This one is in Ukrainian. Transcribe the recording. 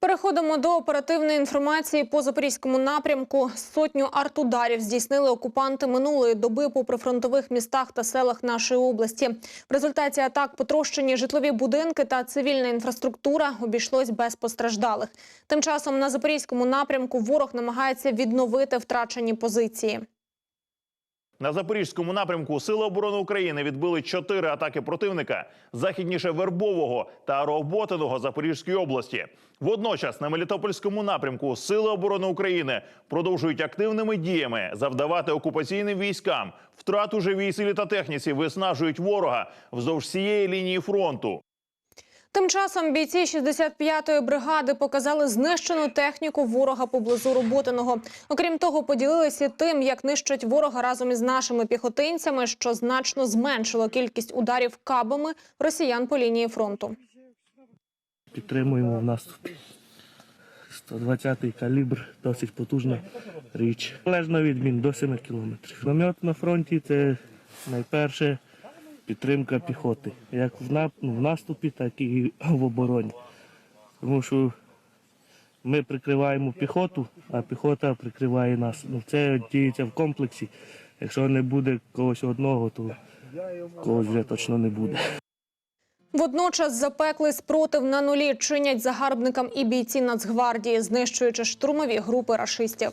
Переходимо до оперативної інформації по запорізькому напрямку. Сотню артударів здійснили окупанти минулої доби по прифронтових містах та селах нашої області. В результаті атак потрощені житлові будинки та цивільна інфраструктура обійшлось без постраждалих. Тим часом на запорізькому напрямку ворог намагається відновити втрачені позиції. На запорізькому напрямку Сили оборони України відбили чотири атаки противника західніше Вербового та Роботиного Запорізької області. Водночас на Мелітопольському напрямку Сили оборони України продовжують активними діями завдавати окупаційним військам втрату живій силі та техніці, виснажують ворога вздовж всієї лінії фронту. Тим часом бійці 65-ї бригади показали знищену техніку ворога поблизу Роботиного. Окрім того, поділилися тим, як нищать ворога разом із нашими піхотинцями, що значно зменшило кількість ударів кабами росіян по лінії фронту. Підтримуємо в наступі. 120-й калібр, досить потужна річ. Залежно від мін до 7 кілометрів. Намет на фронті це найперше підтримка піхоти. Як ну, в наступі, так і в обороні. Тому що ми прикриваємо піхоту, а піхота прикриває нас. Ну, це діється в комплексі. Якщо не буде когось одного, то когось вже точно не буде. Водночас запеклий спротив на нулі чинять загарбникам і бійці Нацгвардії, знищуючи штурмові групи рашистів.